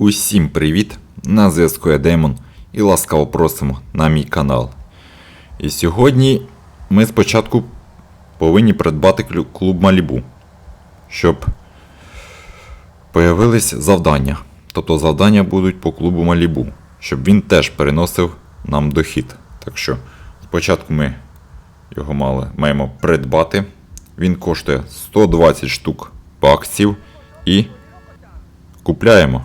Усім привіт! На зв'язку я Деймон і ласкаво просимо на мій канал. І сьогодні ми спочатку повинні придбати клуб Малібу, щоб появились завдання. Тобто завдання будуть по клубу Малібу, щоб він теж переносив нам дохід. Так що спочатку ми його мали, маємо придбати. Він коштує 120 штук баксів і купляємо.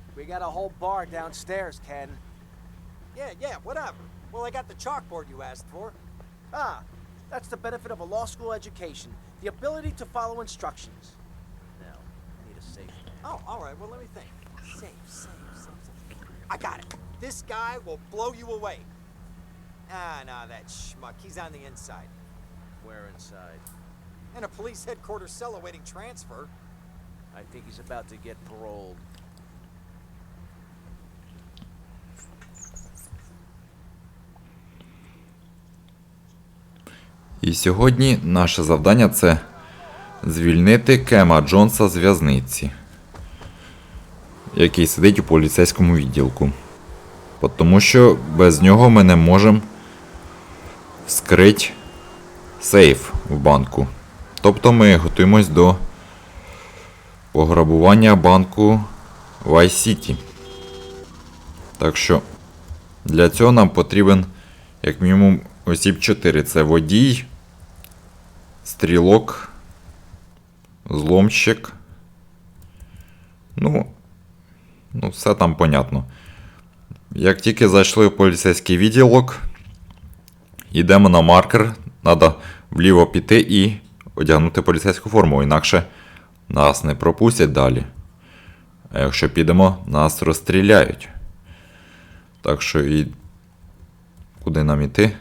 We got a whole bar downstairs, Ken. Yeah, yeah, whatever. Well, I got the chalkboard you asked for. Ah, that's the benefit of a law school education. The ability to follow instructions. Now, I need a safe. Oh, all right. Well, let me think. Safe, safe, safe, safe. I got it. This guy will blow you away. Ah, no, that schmuck. He's on the inside. Where inside? In a police headquarters cell awaiting transfer. I think he's about to get paroled. І сьогодні наше завдання це звільнити Кема Джонса з в'язниці, який сидить у поліцейському відділку. Тому що без нього ми не можемо вскрити сейф в банку. Тобто ми готуємось до пограбування банку Vice City. Так що для цього нам потрібен як мінімум осіб 4. Це водій, стрілок, зломщик. Ну, ну, все там понятно. Як тільки зайшли в поліцейський відділок, йдемо на маркер, треба вліво піти і одягнути поліцейську форму, інакше нас не пропустять далі. А якщо підемо, нас розстріляють. Так що і куди нам іти?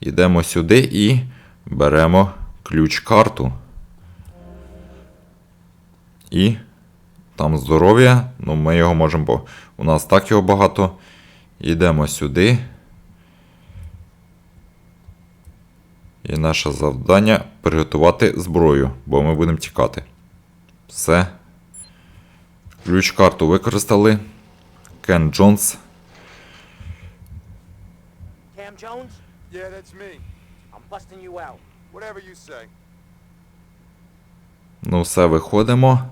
Йдемо сюди і беремо ключ-карту. І там здоров'я, ну ми його можемо, бо у нас так його багато. Йдемо сюди. І наше завдання приготувати зброю, бо ми будемо тікати. Все. Ключ-карту використали. Кен Джонс. Cam Jones, Yeah, that's me. I'm busting you out. Ну, все, виходимо.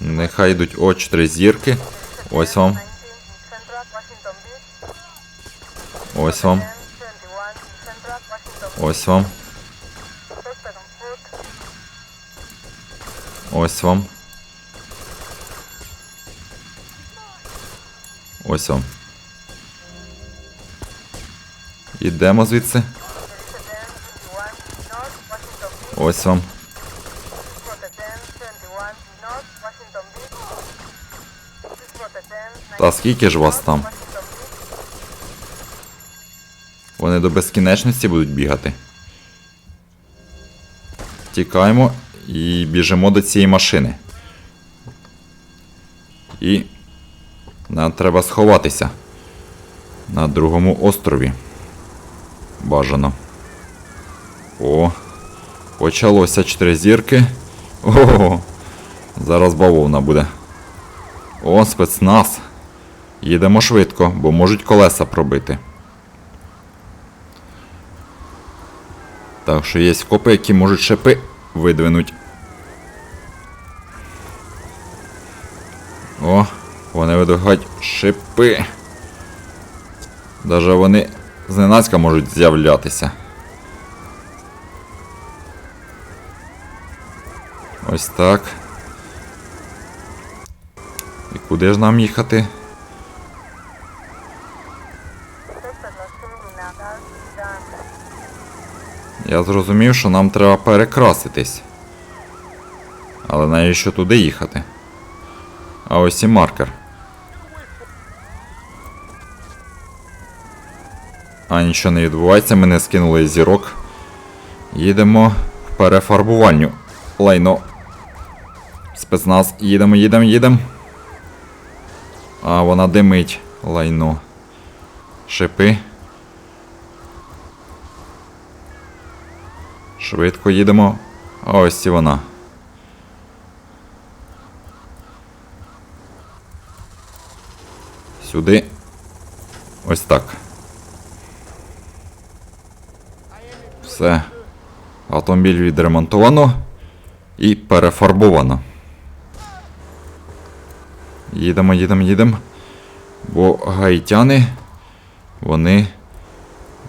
Нехай йдуть о 4 зірки. Ось вам. Ось вам. Ось вам. Ось вам. Ось вам. Ідемо звідси. Ось вам. Та скільки ж вас там? Вони до безкінечності будуть бігати. Тікаємо і біжимо до цієї машини. І нам треба сховатися на другому острові. Бажано. О, почалося чотири зірки. Ого, зараз бавовна буде. О, спецназ. Їдемо швидко, бо можуть колеса пробити. Так що є копи, які можуть шипи видвинуть. О, вони видвигають шипи. Даже вони зненацька можуть з'являтися. Ось так. І куди ж нам їхати? Я зрозумів, що нам треба перекраситись. Але навіщо туди їхати? А ось і маркер. А нічого не відбувається, мене скинули зірок. Їдемо в перефарбувальню. Лайно. Спецназ, їдемо, їдемо, їдемо. А, вона димить. Лайно. Шипи. Швидко їдемо. Ось і вона. Сюди. Ось так. Все. Автомобіль відремонтовано і перефарбовано. Їдемо, їдемо, їдемо. Бо гаїтяни, вони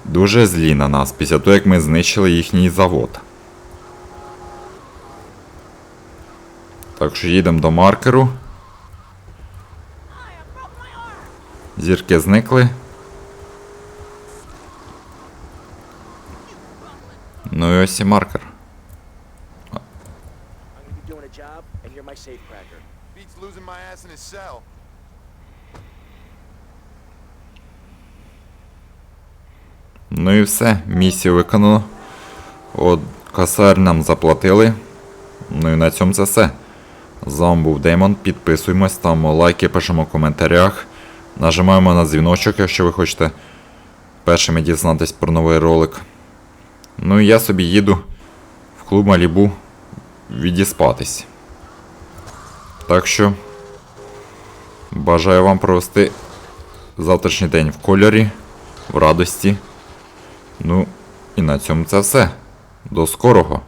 дуже злі на нас після того, як ми знищили їхній завод. Так що їдемо до маркеру. Зірки зникли. Ну і ось і маркер. Ну і все, місію виконано. От косар нам заплатили. Ну і на цьому це все. З вами був Деймон. Підписуємось, ставимо лайки, пишемо в коментарях. Нажимаємо на дзвіночок, якщо ви хочете першими дізнатись про новий ролик. Ну і я собі їду в клуб Малібу відіспатись. Так що бажаю вам провести завтрашній день в кольорі, в радості. Ну, і на цьому це все. До скорого!